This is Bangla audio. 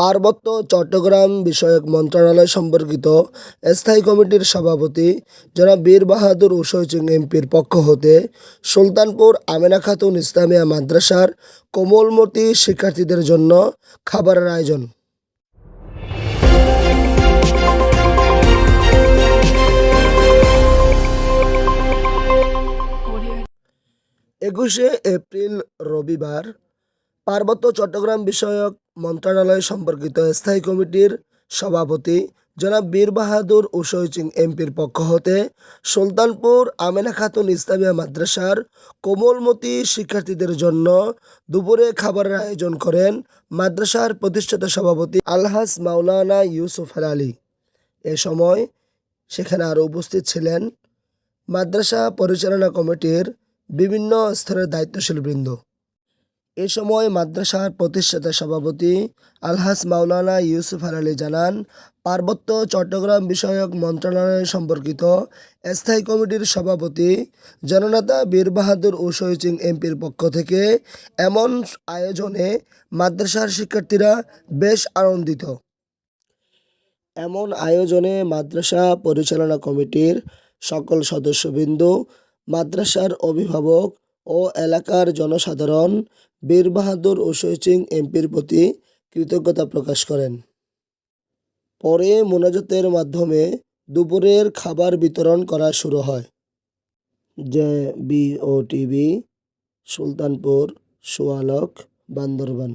পার্বত্য চট্টগ্রাম বিষয়ক মন্ত্রণালয় সম্পর্কিত স্থায়ী কমিটির সভাপতি জনাব বীর বাহাদুর উসৈচিং এমপির পক্ষ হতে সুলতানপুর আমেনা খাতুন ইসলামিয়া মাদ্রাসার কোমলমতি শিক্ষার্থীদের জন্য খাবারের আয়োজন। একুশে এপ্রিল রবিবার পার্বত্য চট্টগ্রাম বিষয়ক মন্ত্রণালয় সম্পর্কিত স্থায়ী কমিটির সভাপতি জনাব বীর বাহাদুর উসৈচিং এমপির পক্ষ হতে সুলতানপুর আমেনা খাতুন ইসলামিয়া মাদ্রাসার কোমলমতি শিক্ষার্থীদের জন্য দুপুরে খাবারের আয়োজন করেন মাদ্রাসার প্রতিষ্ঠাতা সভাপতি আলহাজ মাওলানা ইউসুফ আলী এ সময় সেখানে আরও উপস্থিত ছিলেন মাদ্রাসা পরিচালনা কমিটির বিভিন্ন স্তরের দায়িত্বশীল বৃন্দ। এ সময় মাদ্রাসার প্রতিষ্ঠাতা সভাপতি আলহাস মাওলানা ইউসুফ আলী জানান, পার্বত্য চট্টগ্রাম বিষয়ক মন্ত্রণালয় সম্পর্কিত স্থায়ী কমিটির সভাপতি জননেতা বীর বাহাদুর ও শহীচিং এমপির পক্ষ থেকে এমন আয়োজনে মাদ্রাসার শিক্ষার্থীরা বেশ আনন্দিত। এমন আয়োজনে মাদ্রাসা পরিচালনা কমিটির সকল সদস্যবৃন্দ, মাদ্রাসার অভিভাবক ও এলাকার জনসাধারণ বীর বাহাদুর ও শৈচিং এমপির প্রতি কৃতজ্ঞতা প্রকাশ করেন। পরে মোনাজাতের মাধ্যমে দুপুরের খাবার বিতরণ করা শুরু হয়। J B O TV Sultanpur সোয়ালক Bandarban.